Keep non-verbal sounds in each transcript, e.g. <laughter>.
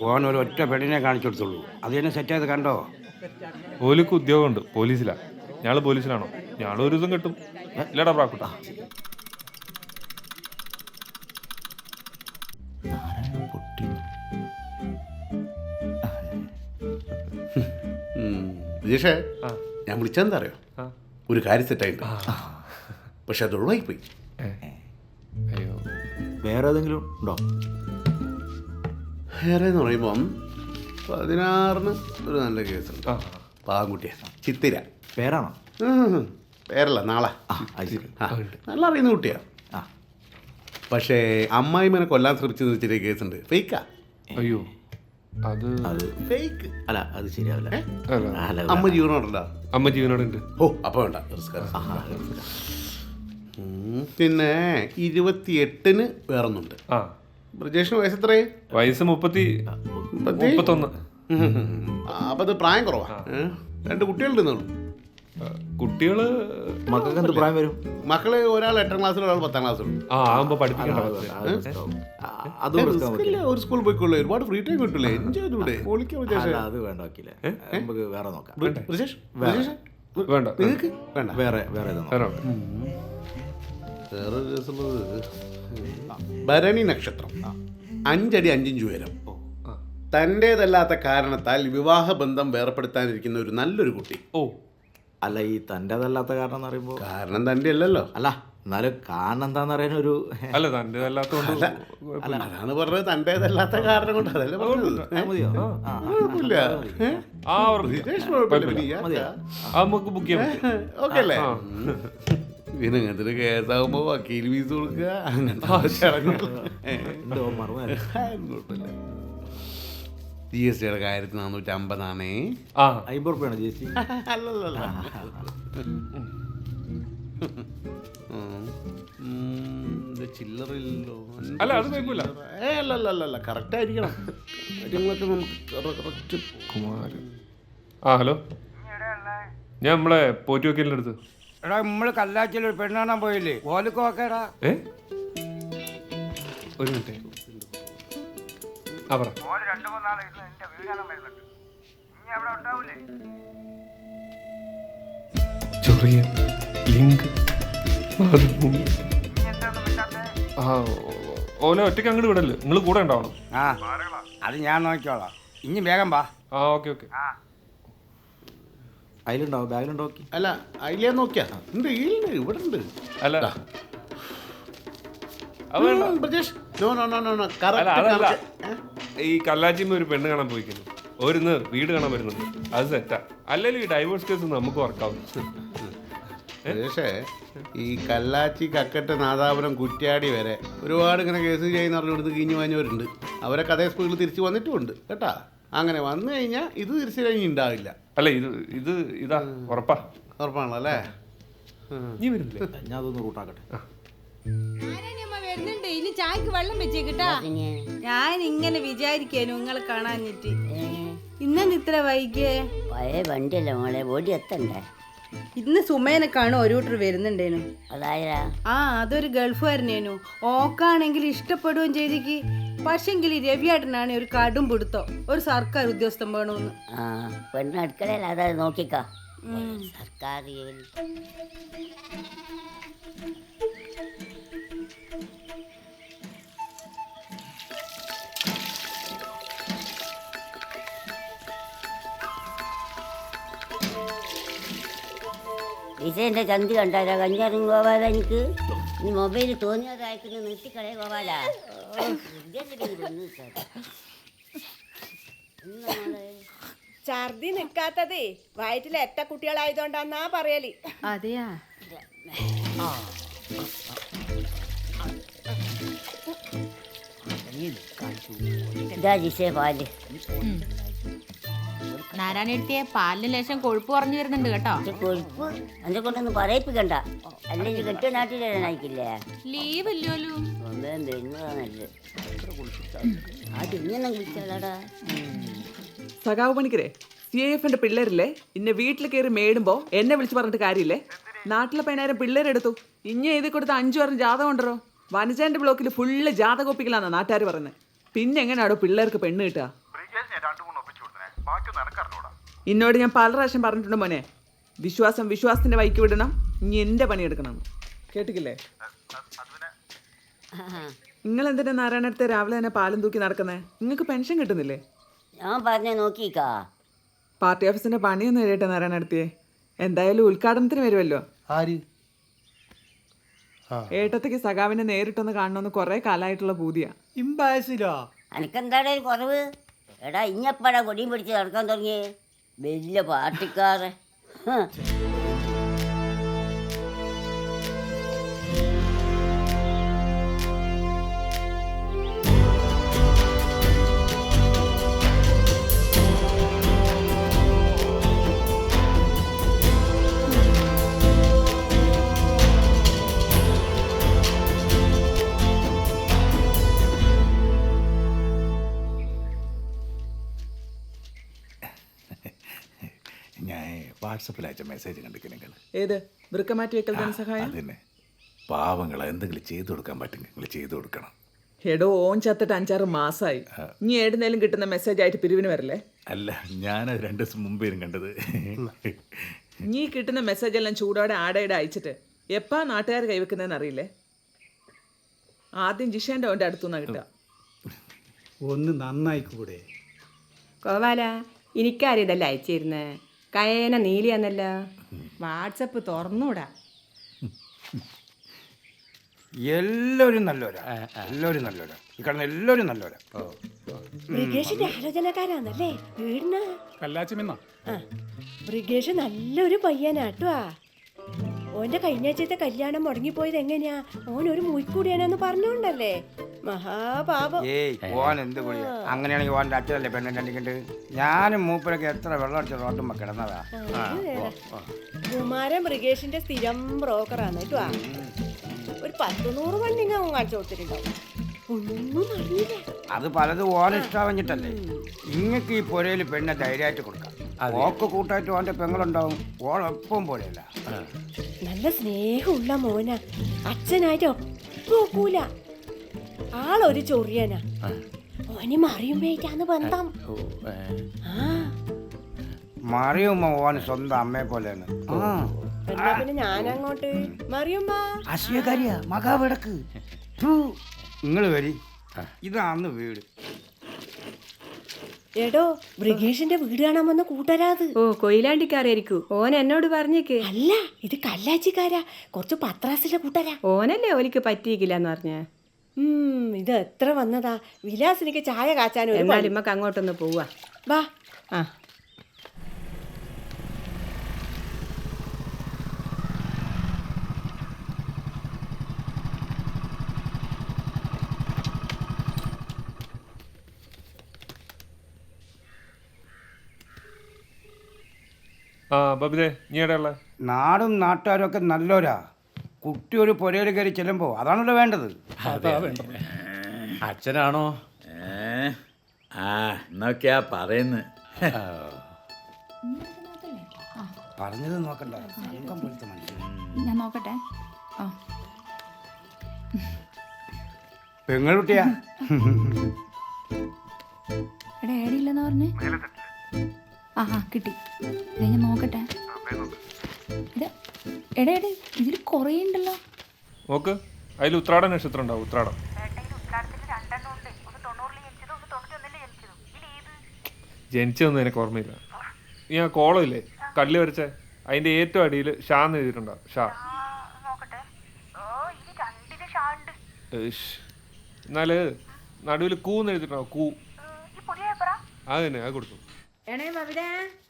ഓൻ ഒരു ഒറ്റ പെണ്ണിനെ കാണിച്ചു കൊടുത്തുള്ളൂ അത് തന്നെ സെറ്റ് ചെയ്ത് കണ്ടോ? ഓലിക്ക് ഉദ്യോഗമുണ്ട്. പോലീസിലാ. ഞാൾ പോലീസിലാണോ? ഞാൾ ഒരു ദിവസം കിട്ടും. ഇല്ലടാ പ്രാക്കുട്ട രജീഷേ ആ. ഞാൻ വിളിച്ചെന്താ അറിയോ? ആ. ഒരു കാര്യം സെറ്റായിട്ട് പക്ഷെ അത് ഒഴിവായിപ്പോയി. അയ്യോ. വേറെ ഏതെങ്കിലും ഉണ്ടോ? വേറെ എന്ന് പറയുമ്പം പതിനാറിന് ഒരു നല്ല കേസുണ്ട്. ഉണ്ട് പാവൻകുട്ടിയാ. ചിത്തിര. പേരാണോ? പേരല്ല നാളെ. ആ നല്ല അറിയുന്ന കുട്ടിയാ. ആ. പക്ഷേ അമ്മായിമനെ കൊല്ലാൻ ശ്രമിച്ചെന്ന് വെച്ചിട്ട് കേസുണ്ട്. ഫേക്കാ. അയ്യോ. അത് അത് ഫേക്ക്. അല്ല അത് ശരിയാവില്ല. അല്ല. അല്ല അമ്മ ജീവനോടുണ്ടോ? അമ്മ ജീവനോടുണ്ട്. ഓ അപ്പോൾ വേണ്ട. റിസ്ക് ആണ്. ഉം. പിന്നെ ഇരുപത്തിയെട്ടിന് വേറൊന്നുണ്ട്. ആ. ബ്രജേഷിന് വയസ്സ് എത്രയേ വയസ്സ് മുപ്പത്തി മുപ്പത്തി? മുപ്പത്തൊന്ന്. അപ്പൊ അത് പ്രായം കുറവാ. ഏ? രണ്ട് കുട്ടികളുണ്ടെന്നുള്ളൂ കുട്ടികൾ മക്കൾക്ക് എന്ത് പ്രായം വരും? മക്കൾ ഒരാൾ എട്ടാം ക്ലാസ്സിൽ ഒരാൾ പത്താം ക്ലാസ്സിലും ആ ആകുമ്പോ പഠിപ്പിക്കണ്ട പത്ത്. അത് മനസ്സിലാവും. ആ, അത് കൊടുക്കാൻ പറ്റില്ല ഒരു സ്കൂളിൽ പോയിക്കൊള്ളു ഒരുപാട് ഫ്രീ ടൈം കിട്ടില്ലേ എൻജോയ് ചെയ്തൂടെ. പൊളിക്കാം ബ്രജേഷ്. അല്ല അത് വേണ്ട നമുക്ക് വേറെ നോക്കാം. ബ്ര- ബ്രജേഷ്? ബ്രജേഷ്? വേണ്ട. നിങ്ങൾക്ക്? വേണ്ട. വേറെ വേറെ ഇത് നോക്കാം. വേറെ വേണ്ട. വേറെ രസമുള്ളത് ഭരണി നക്ഷത്രം. അഞ്ചടി അഞ്ചിഞ്ച് ഉയരം. തന്റേതല്ലാത്ത കാരണത്താൽ വിവാഹ ബന്ധം വേർപ്പെടുത്താനിരിക്കുന്ന ഒരു നല്ലൊരു കുട്ടി. ഓ. അല്ല ഈ തന്റെതല്ലാത്ത കാരണം എന്ന് പറയുമ്പോൾ കാരണം തന്റെ അല്ലല്ലോ അല്ല എന്നാലും കാരണം എന്താന്ന് പറയാൻ ഒരു അല്ല തന്റെ അല്ല. അതാണ് പറഞ്ഞത് തന്റേതല്ലാത്ത കാരണം കൊണ്ട്. അതല്ലേ പറഞ്ഞത്. മതിയോ? ആ കുഴപ്പമില്ല. ഏ? ആ കുഴപ്പമില്ല. മതിയോ? ആ നമുക്ക് ബുക്ക് ചെയ്യാം. ഓക്കെ അല്ലേ? പിന്നെ അങ്ങനത്തെ ഒരു കേസാകുമ്പോൾ വക്കീൽ ഫീസ് കൊടുക്കുക അങ്ങനത്തെ ആവശ്യമില്ല ജി എസ് ടിയുടെ കാര്യത്തിൽ നാനൂറ്റി അമ്പതാണേ. ആ. അമ്പത് റുപ്യാണ് ചേച്ചി <laughs> അല്ലല്ല ചില്ലറില്ലല്ലോ അല്ല അത് കുഴപ്പമില്ല. ഏ അല്ലല്ല കറക്റ്റ് ആയിരിക്കണം. കാര്യങ്ങളൊക്കെ നമുക്ക് കറക്റ്റ് കുമാരൻ. ആ ഹലോ. ഞാൻ നമ്മളെ പോറ്റി വക്കീലിന്റെ അടുത്ത്. എടാ നമ്മൾ കല്ലാച്ചിൽ ഒരു പെണ്ണ് കാണാൻ പോയില്ലേ? ഓലക്ക് നോക്കേടാ. ഏ? ഒരു മിനിറ്റ്. ആ പറ. രണ്ടു എന്റെ വരുന്നുണ്ട് ഇനി അവിടെ ഉണ്ടാവൂലേ? ചെറിയ ലിങ്ക്. മാതൃഭൂമി. ആ ഓ- ഓലെ ഒറ്റയ്ക്ക് അങ്ങോട്ട് വിടല്ലേ? നിങ്ങൾ കൂടെ ഉണ്ടാവണം. ആ അത് ഞാൻ നോക്കിക്കോളാം. ഇനി വേഗം വാ. ആ ഓക്കെ ഓക്കെ. അതിലുണ്ടാവും ബാഗിലുണ്ടോ നോക്കി അല്ല അതിലേ നോക്കിയാ. ഉണ്ട് ഈലുണ്ട് ഇവിടെ ഉണ്ട്. അല്ല. അത് വേണ്ട. ഉം, Brijesh. No no no no no. അല്ല അതല്ല. കറക്റ്റ്. ഈ കല്ലാച്ചിന്ന് ഒരു പെണ്ണ് കാണാൻ പോയിക്കുന്നു. ഒരുന്ന് വീട് കാണാൻ വരുന്നുണ്ട്. അത് സെറ്റാ അല്ലെങ്കിൽ ഈ ഡൈവോഴ്സ് കേസ് നമുക്ക് വർക്കാവും പക്ഷേ ഈ കല്ലാച്ചി കക്കട്ട് നാദാപുരം കുറ്റ്യാടി വരെ ഒരുപാട് ഇങ്ങനെ കേസ് ചെയ്യുന്ന പറഞ്ഞുകൊടുത്ത് കിഞ്ഞു വാങ്ങിയവരുണ്ട് അവരെ കഥയെ സ്പീഡിൽ തിരിച്ചു വന്നിട്ടുമുണ്ട് കേട്ടാ. അങ്ങനെ വന്നു കഴിഞ്ഞാൽ ഇത് തിരിച്ചു കഴിഞ്ഞ് ഉണ്ടാവില്ല അല്ല ഇത് ഇത് ഇതാ ഉറപ്പാ. ഉറപ്പാണല്ലോ അല്ലേ? നീ വരുന്നില്ല? ഞാൻ അതൊന്ന് റൂട്ടാക്കട്ടെ വരുന്നുണ്ട്. ഇനി ചായക്ക് വെള്ളം വെച്ചേക്കിട്ടാ ഞാൻ ഇങ്ങനെ വിചാരിക്കാനു നിങ്ങളെ കാണാഞ്ഞിട്ട്. ഇന്നെന്ത് ഇത്ര വൈകിയേ? പഴയ വണ്ടിയല്ലേ മോളെ? ഓടി എത്തണ്ടേ? ഇന്ന് സുമേനെ കാണും ഒരു കൂട്ടർ വരുന്നുണ്ടേനു. ആ അതൊരു ഗൾഫ് ഗൾഫുകാരനേനു ഓക്കാണെങ്കിൽ ഇഷ്ടപ്പെടുകയും ചെയ്തിക്ക്. പക്ഷെങ്കിൽ രവിയേട്ടനാണ് ഒരു കടും പിടുത്തോ. ഒരു സർക്കാർ ഉദ്യോഗസ്ഥൻ വേണമെന്ന് പെണ്ണ് അടുക്കളയിൽ നോക്കിക്കോ. സർക്കാർ ഡിസൈന്റെ ചന്തി കണ്ടാലോ കഞ്ഞാറും ഗോപാല എനിക്ക്. നീ മൊബൈൽ തോന്നിയതായിട്ട് നിർത്തിക്കളെ ഗോപാല. ഛർദി നിൽക്കാത്തതേ വയറ്റിൽ എത്ര കുട്ടികളായതുകൊണ്ടാന്നാ പറയൽ. അതെയാ? ഇതാ ജിസേ പാൽ. നാരായണെടുത്തിയെ പാലിന് ലേശം കൊഴുപ്പ് പറഞ്ഞു വരുന്നുണ്ട് കേട്ടോ. കൊഴുപ്പ്? എന്നെ കൊണ്ടൊന്നും പറയിപ്പിക്കണ്ട. അല്ലെങ്കിൽ കെട്ടിയ നാട്ടിലായിരിക്കില്ലേ ലീവ് ഇല്ലല്ലോ സഖാവ് പണിക്കരെ സി ഐ എഫിന്റെ പിള്ളേരില്ലേ? ഇന്നെ വീട്ടിൽ കയറി മേടുമ്പോ എന്നെ വിളിച്ചു പറഞ്ഞിട്ട് കാര്യമില്ലേ? നാട്ടിലെ പതിനായിരം പിള്ളേരെടുത്തു ഇഞ്ഞ എഴുതി കൊടുത്ത അഞ്ചു പേരും ജാതകം ഉണ്ടോ വനജാന്റെ ബ്ലോക്കിൽ ഫുള്ള് ജാതക ഒപ്പിക്കലാന്നാ നാട്ടുകാർ പറയുന്നത് പിന്നെ എങ്ങനെയാണോ പിള്ളേർക്ക് പെണ്ണ് കിട്ടുക? എന്നോട് ഞാൻ പല പ്രാവശ്യം പറഞ്ഞിട്ടുണ്ട് മോനെ. വിശ്വാസം വിശ്വാസത്തിന്റെ വൈക്ക് വിടണം. ഇനി എന്റെ പണിയെടുക്കണം കേട്ടിക്കില്ലേ? നിങ്ങൾ എന്തിനാ നാരായണത്തെ രാവിലെ തന്നെ പാലം തൂക്കി നടക്കുന്നേ? നിങ്ങൾക്ക് പെൻഷൻ കിട്ടുന്നില്ലേ? ഞാൻ പറഞ്ഞ നോക്കിക്കാ പാർട്ടി ഓഫീസിന്റെ പണിയൊന്നും എഴുതട്ടെ നാരായണത്തിയെ എന്തായാലും ഉദ്ഘാടനത്തിന് വരുമല്ലോ. ആര്? ഏട്ടത്തേക്ക് സഖാവിനെ നേരിട്ടൊന്ന് കാണണമെന്ന് കുറെ കാലമായിട്ടുള്ള പൂതിയാ. ഒരു കുറവ്? എടാ ഇഞ്ഞപ്പഴ കൊടിയും പിടിച്ച് നടക്കാൻ തുടങ്ങി വലിയ പാർട്ടിക്കാരെ വാട്സപ്പിൽ അയച്ച മെസ്സേജ് കണ്ടിക്ക് നിങ്ങൾ ഏത്? വൃക്കമാറ്റി വെക്കൽ ധനസഹായം അതന്നെ. പാവങ്ങൾ എന്തെങ്കിലും ചെയ്തു കൊടുക്കാൻ പറ്റും നിങ്ങൾ ചെയ്തു കൊടുക്കണം. എടോ ഓൻ ചത്തിട്ട് അഞ്ചാറ് മാസമായി ഇനി ഏടുന്നേലും കിട്ടുന്ന മെസ്സേജ് ആയിട്ട് പിരിവിന് വരല്ലേ? അല്ല ഞാനത് രണ്ട് ദിവസം മുമ്പേനും കണ്ടത്. നീ കിട്ടുന്ന മെസ്സേജ് എല്ലാം ചൂടോടെ ആടയുടെ അയച്ചിട്ട് എപ്പാ നാട്ടുകാർ കൈവെക്കുന്നതെന്ന് അറിയില്ലേ? ആദ്യം ജിഷേന്റെ ഓന്റെ അടുത്തുനിന്നാ കിട്ടുക. ഒന്ന് നന്നായിക്കൂടെ? കോവാല എനിക്കാരിതല്ല അയച്ചിരുന്നേ? കയേന നീലിയാന്നല്ല വാട്സപ്പ് തുറന്നൂടാ. എല്ലാവരും നല്ലവരാ. എല്ലാവരും നല്ലവരാ. ഈ കിടന്ന എല്ലാവരും നല്ലവരാ. ബ്രിഗേഷിന്റെ ആലോചനക്കാരാന്നല്ലേ വീടിന്? കല്ലാച്ചിമിന്ന ബ്രിഗേഷ് നല്ലൊരു പയ്യനാട്ടോ ഓന്റെ കഴിഞ്ഞാഴ്ചത്തെ കല്യാണം മുടങ്ങിപ്പോയത് എങ്ങനെയാ? ഓൻ ഒരു മുയിക്കൂടിയാനെന്ന് പറഞ്ഞോണ്ടല്ലേ? മഹാപാപം. ഏയ് ഓൻ എന്ത് കുടിയാ അങ്ങനെയാണെങ്കിൽ ഓന്റെ അച്ഛനല്ലേ പെണ്ണിന്റെ അടിക്കണ്ട് ഞാനും മൂപ്പരൊക്കെ എത്ര വെള്ളം അടിച്ച റോട്ടുമ്പോ കിടന്നതാ. കുമാരൻ ബ്രിഗേഷിന്റെ സ്ഥിരം ബ്രോക്കറാണ് കേട്ടോ ഒരു പത്ത് നൂറ് വണ്ടിങ്ങ കാണിച്ചു കൊടുത്തിട്ടുണ്ടാവും. ഒന്നും അറിയില്ല. അത് പലതും ഓൻ ഇഷ്ടാവഞ്ഞിട്ടല്ലേ. ഇങ്ങക്ക് ഈ പുരയിൽ പെണ്ണെ ധൈര്യമായിട്ട് കൊടുക്കാം. ഓക്ക് കൂട്ടായിട്ട് ഓന്റെ പെങ്ങളുണ്ടാവും. ഓളൊപ്പം പോലെയല്ല. നല്ല സ്നേഹമുള്ള മോന. അച്ഛനായിട്ട് ഒക്കൂല ആളൊരു ചൊറിയനാ. ഓന് മറിയുമ്പോഴേക്കാന്ന് ബന്ധം. ആ. ഓന് സ്വന്തം അമ്മയെ പോലെയാണ്. എന്നാ പിന്നെ ഞാനങ്ങോട്ട്. മറിയുമ്മ. അശ്വകാരിയാ മകാവിടക്ക് നിങ്ങൾ വരി. ഇതാന്ന് വീട്. എടോ ബ്രിഗേഷിന്റെ വീട് കാണാൻ വന്ന കൂട്ടരാത് ഓ കൊയിലാണ്ടിക്കാരായിരിക്കും. ഓൻ എന്നോട് പറഞ്ഞേക്ക്. അല്ല ഇത് കല്ലാച്ചിക്കാരാ. കുറച്ച് പത്രാസിലെ കൂട്ടരാ. ഓനല്ലേ ഓലിക്ക് പറ്റിയിക്കില്ലെന്ന് പറഞ്ഞ. ഉം ഇത് എത്ര വന്നതാ? വിലാസിനിക്ക് ചായ കാച്ചാനും എന്നാലും ഇമ്മക്ക് അങ്ങോട്ടൊന്ന് പോവാ. വാ. ആ. ആ ബബിതേ നീ എവിടെയുള്ള നാടും നാട്ടുകാരും ഒക്കെ നല്ലോരാ കുട്ടി ഒരു പുരയിൽ കയറി ചെല്ലുമ്പോൾ അതാണല്ലോ വേണ്ടത്. അച്ഛനാണോ? ആ എന്നൊക്കെയാ പറയുന്നത് പറഞ്ഞത് നോക്കണ്ട. സംഘം പോലത്തെ മനുഷ്യൻ. ഞാൻ നോക്കട്ടെ. ആ. പെങ്ങളുട്ടിയാ എടാ ഏടിയില്ലെന്ന് പറഞ്ഞേ? ആ ആ കിട്ടി. ദേ ഞാൻ നോക്കട്ടെ. എടാ എടാ എടാ ഇതിൽ കുറേ ഉണ്ടല്ലോ നോക്ക്. അതിൽ ഉത്രാട നക്ഷത്രം ഉണ്ടാവും ഉത്രാടം ജനിച്ചതൊന്നും എനിക്ക് ഓർമ്മയില്ല? ഈ ആ കോളം ഇല്ലേ കല്ല് വരച്ച അതിന്റെ ഏറ്റവും അടിയിൽ ഷാ എന്ന് എഴുതിയിട്ടുണ്ടാവും ഷാ. എന്നാൽ നടുവിൽ കൂ എന്ന് എഴുതിട്ടുണ്ടാവും കൂ. അത് തന്നെ അത് കൊടുക്കും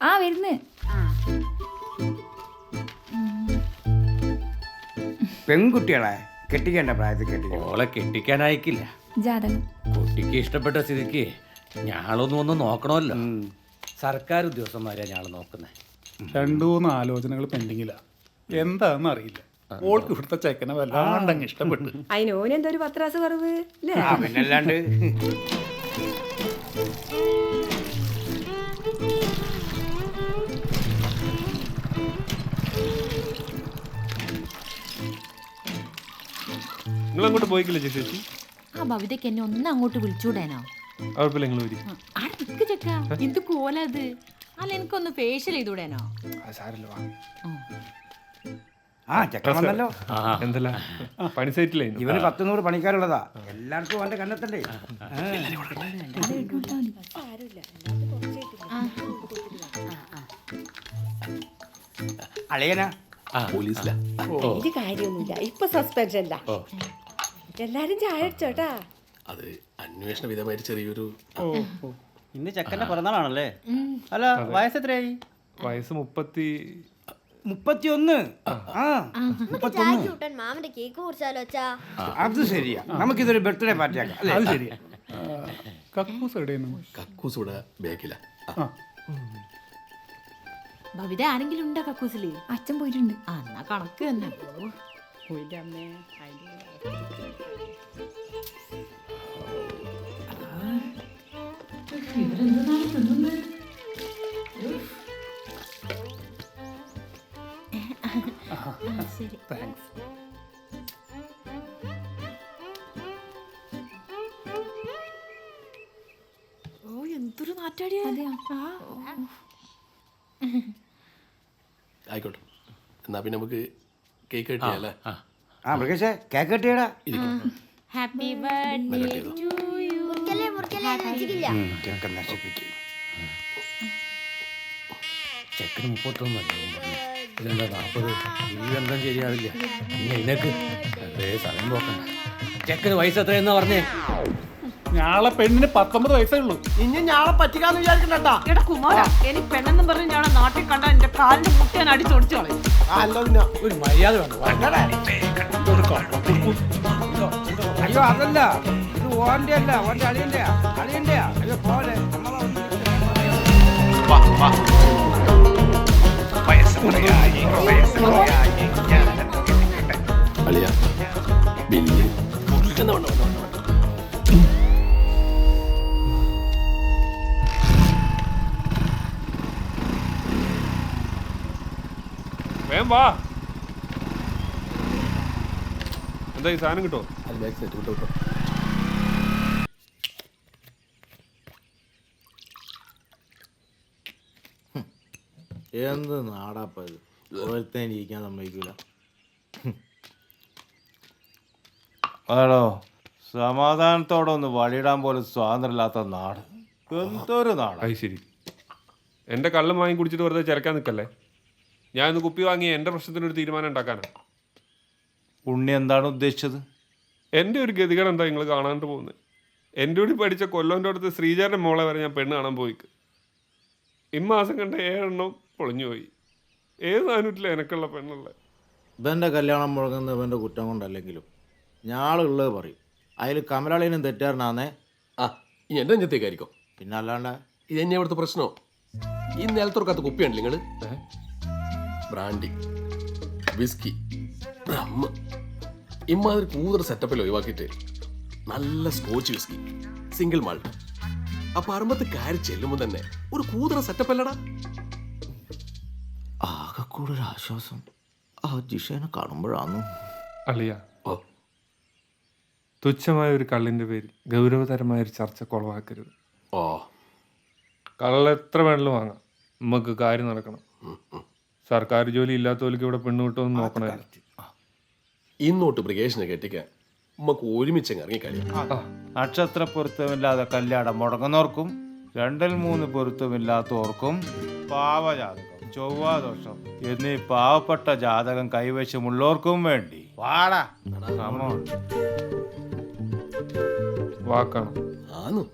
ആ വരുന്ന്. പെൺകുട്ടികളെ കെട്ടിക്കേണ്ട പ്രായത്തിൽ കെട്ടിക്കണം ഓളെ കെട്ടിക്കാനായിക്കില്ല. ജാതകം. കുട്ടിക്ക് ഇഷ്ടപ്പെട്ട സ്ഥിതിക്ക് ഞാളൊന്നും ഒന്ന് നോക്കണമല്ലോ. സർക്കാർ ഉദ്യോഗസ്ഥന്മാരെ ഞാൾ നോക്കുന്നത് രണ്ടു മൂന്ന് ആലോചനകൾ പെൻഡിങ്ങിലാ. എന്താന്ന് അറിയില്ല. ഓൾക്ക് ഇവിടുത്തെ ചെക്കനെ വല്ലാണ്ടങ്ങ് ഇഷ്ടപ്പെട്ടു. പത്രാസ് കുറവ് അല്ലേ ആ പിന്നല്ലാണ്ട്. നിങ്ങൾ അങ്ങോട്ട് പോയിക്കില്ല ചേച്ചി ആ ഭവിതയ്ക്ക് എന്നെ ഒന്ന് അങ്ങോട്ട് വിളിച്ചുകൂടാനോ കുഴപ്പമില്ല നിങ്ങൾ വരി. ആടെ നിക്ക് ചെക്ക എന്ത് കോലത് അല്ല എനിക്കൊന്ന് ഫേഷ്യൽ ചെയ്തൂടേനോ അത് സാരല്ല വാ. ആ ചെക്കൻ വന്നല്ലോ. എന്തല്ല? പണി സൈറ്റില്ലേ ഇവന് പത്ത് നൂറ് പണിക്കാരുള്ളതാ. എല്ലാവർക്കും അവന്റെ കണ്ണെത്തണ്ടേ അളിയനാ? പോലീസിലാ. ഇത് കാര്യമൊന്നുമില്ല ഇപ്പൊ സസ്പെൻഷനില്ല എല്ലാരും ചായ അടിച്ചോട്ടാ അത് അന്വേഷണ വിധമായിട്ട് ചെറിയൊരു ഇന്ന് ചെക്കന്റെ പിറന്നാളാണല്ലേ? അല്ല വയസ്സ് എത്രയായി വയസ്സ് മുപ്പത്തി മുപ്പത്തിയൊന്ന്. ആ. മുപ്പത്തൊന്ന്. മാമന്റെ കേക്ക് അച്ഛാ? അത് ശരിയാ. നമുക്കിതൊരു ബർത്ത്ഡേ പാർട്ടി ആക്കാം അല്ലേ? അത് ശരിയാ. കക്കൂസ് എവിടെയാണ് കക്കൂസ് ഇവിടെ ബാക്കില. ആ. ഭവിത ആരെങ്കിലും ഉണ്ടോ കക്കൂസിൽ? അച്ഛൻ പോയിട്ടുണ്ട്. ആ എന്നാ കണക്ക് തന്നെ. ഓ, താങ്ക്സ് ഓ എന്തൊരു നാറ്റാടിയാ ആയിക്കോട്ടെ. എന്നാ പിന്നെ നമുക്ക് കേക്ക് കട്ടിയല്ലേ? ആ. മൃഗേഷേ കേക്ക് കെട്ടിയടാ. ഹാപ്പി ബർത്ത്ഡേ ടു യു ചെക്കൻ നശിപ്പിക്കും. ചെക്കന് മുപ്പത്തൊന്നല്ലേ ഇവൻ പറഞ്ഞത്. ഇതെന്താ നാൽപ്പത് ശരിയാവില്ല. അതേ സമയം പോക്കണ്ട. ചെക്കന് വയസ്സ് എത്രയെന്നാ പറഞ്ഞേ? ഞാളെ പെണ്ണിന് പത്തൊമ്പത് വയസ്സേ ഉള്ളൂ. ഇനി ഞാളെ പറ്റിക്കാന്ന് വിചാരിക്കണ്ടാ എടാ കുമാര എനിക്ക് പെണ്ണെന്നും പറഞ്ഞ് ഞാൻ നാട്ടിൽ കണ്ട എന്റെ കാലിന്റെ മുട്ട ഞാൻ അടിച്ചോടിച്ചു കളയും. ഒരു മര്യാദ അയ്യോ അതല്ല. ഇത് ഓന്റെ അല്ല ഓന്റെ അളിയന്റെയാ അളിയന്റെയാ അയ്യോ പോലെ അളിയ ബില്ല്. വാ. എന്താ ഈ സാധനം കിട്ടോ എന്ത് നാടാപ്പ ഇത്? ഒരുത്തൻ ഇരിക്കാൻ സമ്മതിക്കൂല. അതോ സമാധാനത്തോടെ ഒന്ന് വഴിയിടാൻ പോലും സ്വാതന്ത്ര്യമില്ലാത്ത നാട്. എന്തൊരു നാട്. അത് ശരി. എന്റെ കള്ളം വാങ്ങി കുടിച്ചിട്ട് വെറുതെ ചിരക്കാൻ നിൽക്കല്ലേ? ഞാൻ ഇന്ന് കുപ്പി വാങ്ങി എന്റെ പ്രശ്നത്തിനൊരു തീരുമാനം ഉണ്ടാക്കാനാണ് ഉണ്ണി എന്താണ് ഉദ്ദേശിച്ചത്? എന്റെ ഒരു ഗതികേട് എന്താ നിങ്ങൾ കാണാണ്ട് പോകുന്നത്? എന്റെ കൂടി പഠിച്ച കൊല്ലോന്റെ അടുത്ത് ശ്രീചാരന്റെ മോളെ വരെ ഞാൻ പെണ്ണ് കാണാൻ പോയിക്ക്. ഇമ്മാസം കണ്ട ഏഴെണ്ണം പൊളിഞ്ഞു പോയി. ഏത് നാനൂറ്റില്ല എനക്കുള്ള പെണ്ണുള്ള? ഇവന്റെ കല്യാണം മുഴങ്ങുന്ന ഇവന്റെ കുറ്റം കൊണ്ടല്ലെങ്കിലും ഞാളുള്ളത് പറയും. അതിൽ കമലാളിനും തെറ്റാറിനാന്നേ ആ ഇനി എന്റെ അഞ്ചത്തേക്കായിരിക്കും പിന്നെ അല്ലാണ്ട് ഇത് എന്നെ ഇവിടുത്തെ പ്രശ്നമോ ഈ നിലത്തുറക്കാത്ത കുപ്പിയാണ് നിങ്ങൾ ബ്രാൻഡി വിസ്കി റമ്മ് ഇമ്മാതിരി കൂതറ സെറ്റപ്പിൽ ഒഴിവാക്കിയിട്ട് നല്ല സ്കോച്ച് വിസ്കി സിംഗിൾ മാൾട്ട് ആ പറമ്പത്ത് കയറി ചെല്ലുമ്പോൾ തന്നെ ഒരു കൂതറ സെറ്റപ്പ് അല്ലടാ. ആകെ കൂടെ ഒരു ആശ്വാസം ആ ജിഷേനെ കാണുമ്പോഴാണ്. അളിയ ഓ. തുച്ഛമായ ഒരു കള്ളിന്റെ പേരിൽ ഗൗരവതരമായ ഒരു ചർച്ച കുളവാക്കരുത്. ഓ. കള്ള എത്ര വേണമെങ്കിലും വാങ്ങാം. നമുക്ക് കാര്യം നടക്കണം. സർക്കാർ ജോലി ഇല്ലാത്തവർക്ക് ഇവിടെ പെണ്ണ് കിട്ടുമെന്ന് നോക്കണമല്ലോ ഇന്നോട്ട് ബ്രിഗേഷനെ കെട്ടിക്കാൻ നമുക്ക് ഒരുമിച്ച് ഇറങ്ങി കഴിയും നക്ഷത്ര പൊരുത്തമില്ലാതെ കല്യാണം മുടങ്ങുന്നവർക്കും രണ്ടിൽ മൂന്ന് പൊരുത്തമില്ലാത്തവർക്കും പാവജാതകം ചൊവ്വാദോഷം എന്നീ പാവപ്പെട്ട ജാതകം കൈവശമുള്ളവർക്കും വേണ്ടി. വാടാ. വാക്കാണ്. ആന്നു.